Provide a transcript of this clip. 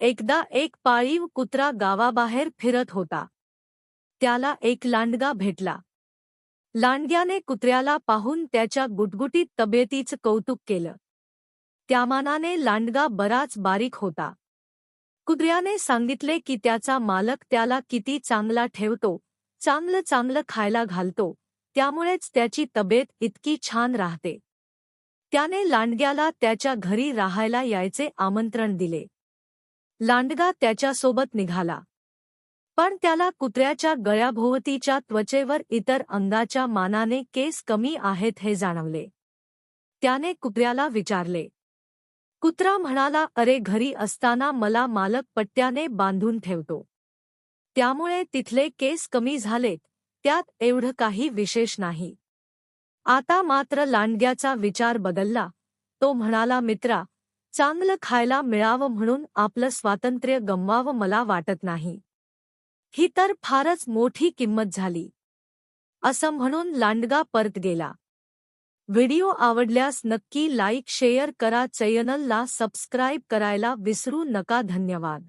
एकदा एक पाळीव कुत्रा गावाबाहेर फिरत होता. त्याला एक लांडगा भेटला. लांडग्याने कुत्र्याला पाहून त्याच्या गुटगुटीत तब्येतीचं कौतुक केलं. त्यामानाने लांडगा बराच बारीक होता. कुत्र्याने सांगितले की त्याचा मालक त्याला किती चांगला ठेवतो चांगलं चांगलं खायला घालतो त्यामुळेच त्याची तब्येत इतकी छान राहते. त्याने लांडग्याला त्याच्या घरी राहायला यायचे आमंत्रण दिले. लांडगा त्याच्यासोबत निघाला. पण त्याला कुत्र्याच्या गळ्याभोवतीच्या त्वचेवर इतर अंगाच्या मानाने केस कमी आहेत हे जाणवले. त्याने कुत्र्याला विचारले. कुत्रा म्हणाला अरे घरी असताना मला मालक पट्ट्याने बांधून ठेवतो. त्यामुळे तिथले केस कमी झालेत त्यात एवढं काही विशेष नाही. आता मात्र लांडग्याचा विचार बदलला. तो म्हणाला मित्रा चांगलं खायला मिळावं म्हणून आपलं स्वातंत्र्य गमवावं मला वाटत नाही. ही तर फारच मोठी किंमत झाली. असं म्हणून लांडगा परत गेला. व्हिडिओ आवडल्यास नक्की लाईक शेअर करा चॅनलला सबस्क्राईब करायला विसरू नका. धन्यवाद.